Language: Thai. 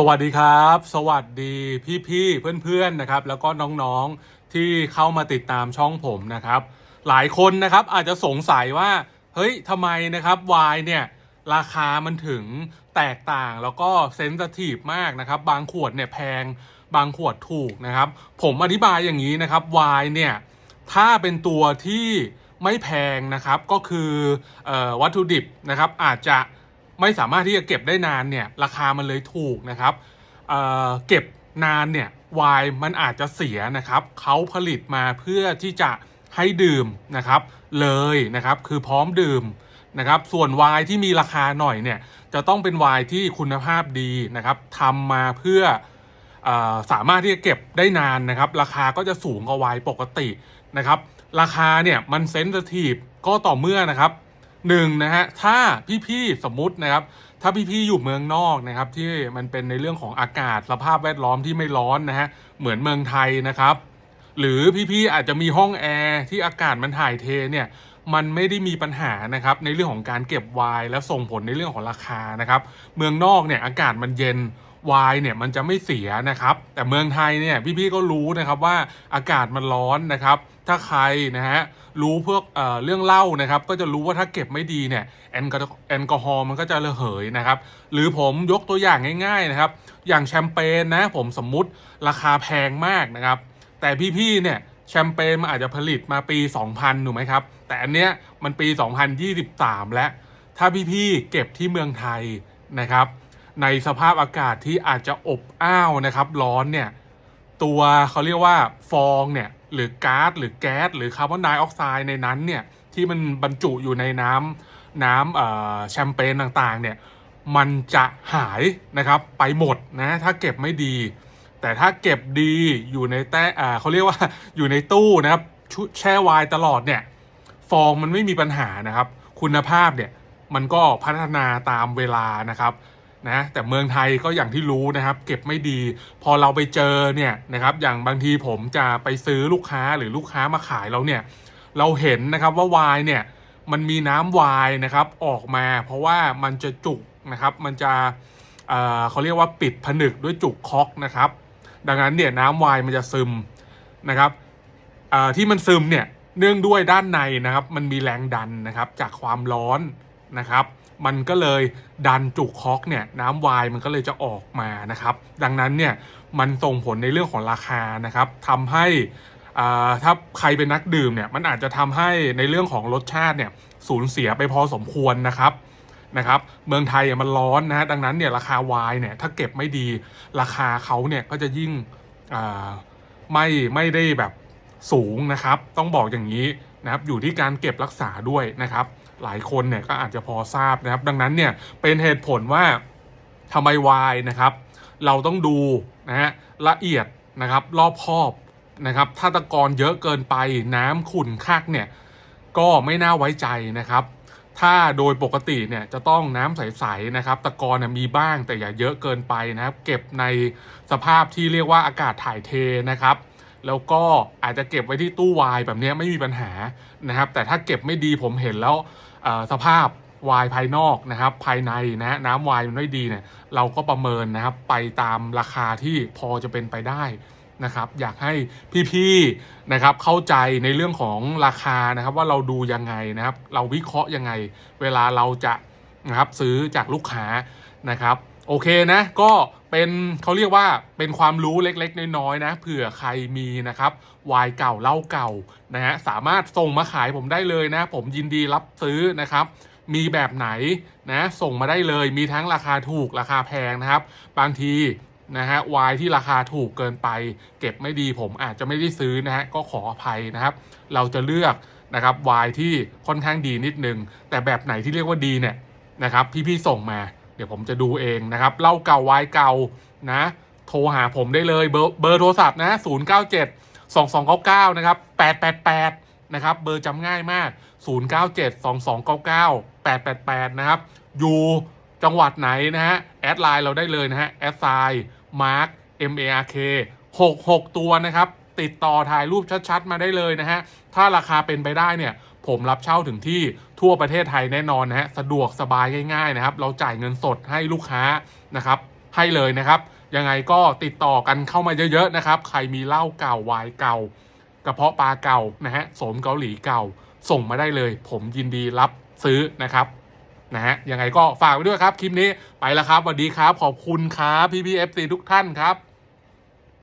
สวัสดีครับ สวัสดีพี่ ๆ เพื่อนๆนะครับ แล้วก็น้องๆที่เข้ามาติดตามช่องผมนะครับ หลายคนนะครับอาจจะสงสัยว่าเฮ้ยทำไมนะครับวายเนี่ยราคามันถึงแตกต่างแล้วก็เซน i ทีฟมากนะครับ บางขวดเนี่ยแพง บางขวดถูกนะครับ ผมอธิบายอย่างนี้นะครับวายเนี่ยถ้าเป็นตัวที่ไม่แพงนะครับก็คือออวัตถุดิบนะครับอาจจะ ไม่สามารถที่จะเก็บได้นานเนี่ยราคามันเลยถูกนะครับเเก็บนานเนี่ยไวน์มันอาจจะเสียนะครับเขาผลิตมาเพื่อที่จะให้ดื่มนะครับเลยนะครับคือพร้อมดื่มนะครับส่วนไวน์ที่มีราคาหน่อยเนี่ยจะต้องเป็นไวน์ที่คุณภาพดีนะครับทำมาเพื่อออสามารถที่จะเก็บได้นานนะครับ ราคาก็จะสูงกว่าไวน์ปกตินะครับ ราคาเนี่ยมันเซนซิทีฟก็ต่อเมื่อนะครับ หนึ่งนะฮะถ้าพี่ๆสมมุตินะครับ ถ้าพี่ๆอยู่เมืองนอกนะครับที่มันเป็นในเรื่องของอากาศสภาพแวดล้อมที่ไม่ร้อนนะฮะเหมือนเมืองไทยนะครับ หรือพี่ๆอาจจะมีห้องแอร์ที่อากาศมันถ่ายเทเนี่ยมันไม่ได้มีปัญหานะครับในเรื่องของการเก็บไวน์และส่งผลในเรื่องของราคานะครับ เมืองนอกเนี่ยอากาศมันเย็นไวน์เนี่ยมันจะไม่เสียนะครับ แต่เมืองไทยเนี่ยพี่ๆก็รู้นะครับว่าอากาศมันร้อนนะครับ ถ้าใครนะฮะรู้พวกเอ่อเรื่องเหล้านะครับ ก็จะรู้ว่าถ้าเก็บไม่ดีเนี่ยแอลกอแอลกอฮอล์มันก็จะระเหยนะครับ หรือผมยกตัวอย่างง่าย ๆนะครับ อย่างแชมเปญนะผมสมมุติราคาแพงมากนะครับ แต่พี่ๆเนี่ยแชมเปญมันอาจจะผลิตมาปี 2000 ถูกไหมครับ แต่อันเนี้ยมันปี 2023 แล้ว ถ้าพี่ๆเก็บที่เมืองไทยนะครับ ในสภาพอากาศที่อาจจะอบอ้าวนะครับ ร้อนเนี่ยตัวเขาเรียกว่าฟองเนี่ยหรือก๊าซหรือแก๊สหรือคาร์บอนไดออกไซด์ในนั้นเนี่ยที่มันบรรจุอยู่ในน้ำน้ำแชมเปญต่างๆเนี่ยมันจะหายนะครับไปหมดนะถ้าเก็บไม่ดี แต่ถ้าเก็บดีอยู่ในแต้อ่าเขาเรียกว่าอยู่ในตู้นะครับชแช่ไวน์ตลอดเนี่ยฟองมันไม่มีปัญหานะครับ คุณภาพเนี่ยมันก็พัฒนาตามเวลานะครับ นะแต่เมืองไทยก็อย่างที่รู้นะครับ เก็บไม่ดี พอเราไปเจอเนี่ยนะครับ อย่างบางทีผมจะไปซื้อลูกค้าหรือลูกค้ามาขายเราเนี่ย เราเห็นนะครับว่าวน์เนี่ยมันมีน้ำไวน์นะครับออกมา เพราะว่ามันจะจุกนะครับ มันจะเเขาเรียกว่าปิดผนึกด้วยจุกคอกนะครับ ดังนั้นเนี่ยน้ำวน์มันจะซึมนะครับที่มันซึมเนี่ยเนื่องด้วยด้านในนะครับ มันมีแรงดันนะครับ จากความร้อน นะครับ มันก็เลยดันจุกคอกเนี่ยน้ำไวน์มันก็เลยจะออกมานะครับ ดังนั้นเนี่ยมันส่งผลในเรื่องของราคานะครับทำให้อ่าถ้าใครเป็นนักดื่มเนี่ยมันอาจจะทำให้ในเรื่องของรสชาติเนี่ยสูญเสียไปพอสมควรนะครับนะครับเมืองไทยอะมันร้อนนะฮะดังนั้นเนี่ยราคาไวน์เนี่ยถ้าเก็บไม่ดีราคาเขาเนี่ยก็จะยิ่งอ่าไม่ไม่ได้แบบสูงนะครับ ต้องบอกอย่างนี้นะครับอยู่ที่การเก็บรักษาด้วยนะครับ หลายคนเนี่ยก็อาจจะพอทราบนะครับ ดังนั้นเนี่ยเป็นเหตุผลว่าทำไมวายนะครับ เราต้องดูนะฮะละเอียดนะครับ รอบคอบนะครับ ถ้าตะกอนเยอะเกินไปน้ำขุ่นคักเนี่ยก็ไม่น่าไว้ใจนะครับ ถ้าโดยปกติเนี่ยจะต้องน้ำใสๆนะครับ ตะกอนเนี่ยมีบ้างแต่อย่าเยอะเกินไปนะครับ เก็บในสภาพที่เรียกว่าอากาศถ่ายเทนะครับ แล้วก็อาจจะเก็บไว้ที่ตู้วายแบบนี้ไม่มีปัญหานะครับ แต่ถ้าเก็บไม่ดีผมเห็นแล้วสภาพวายภายนอกนะครับ ภายในนะน้ำวายมันไม่ดีเนี่ยเราก็ประเมินนะครับไปตามราคาที่พอจะเป็นไปได้นะครับอยากให้พี่ๆนะครับเข้าใจในเรื่องของราคานะครับ ว่าเราดูยังไงนะครับ เราวิเคราะห์ยังไง เวลาเราจะนะครับซื้อจากลูกค้า นะครับโอเคนะก็เป็นเขาเรียกว่าเป็นความรู้เล็กๆ น้อยๆนะเผื่อใครมีนะครับวายเก่าเล้าเก่านะฮะสามารถส่งมาขายผมได้เลยนะ ผมยินดีรับซื้อนะครับ มีแบบไหนนะส่งมาได้เลยมีทั้งราคาถูกราคาแพงนะครับ บางทีนะฮะวายที่ราคาถูกเกินไป เก็บไม่ดีผมอาจจะไม่ได้ซื้อนะฮะก็ขออภัยนะครับ เราจะเลือกนะครับวายที่ค่อนข้างดีนิดนึง แต่แบบไหนที่เรียกว่าดีเนี่ยนะครับ พี่ๆส่งมา เดี๋ยวผมจะดูเองนะครับเล้าเก่าวายเก่านะ โทรหาผมได้เลยเบอร์เบอร์โทรศัพท์นะ 0 9 7 2 2 9 9 นะครับ 888 นะครับ เบอร์จำง่ายมาก 0 9 7 2 2 9 9 888 นะครับ อยู่จังหวัดไหนนะฮะ แอดไลน์เราได้เลยนะฮะ แอดไซน์มาร์ค M A R K 66 ตัวนะครับ ติดต่อถ่ายรูปชัดๆ มาได้เลยนะฮะ ถ้าราคาเป็นไปได้เนี่ย ผมรับเช่าถึงที่ทั่วประเทศไทยแน่นอนนะฮะสะดวกสบายง่ายๆนะครับ เราจ่ายเงินสดให้ลูกค้านะครับให้เลยนะครับยังไงก็ติดต่อกันเข้ามาเยอะๆนะครับ ใครมีเหล้าเก่าวายเก่ากระเพาะปลาเก่านะฮะสมเกาหลีเก่า ส่งมาได้เลย ผมยินดีรับซื้อนะครับนะฮะยังไงก็ฝากไว้ด้วยครับ คลิปนี้ไปแล้วครับสวัสดีครับ ขอบคุณครับพี่พีเอฟซีทุกท่านครับ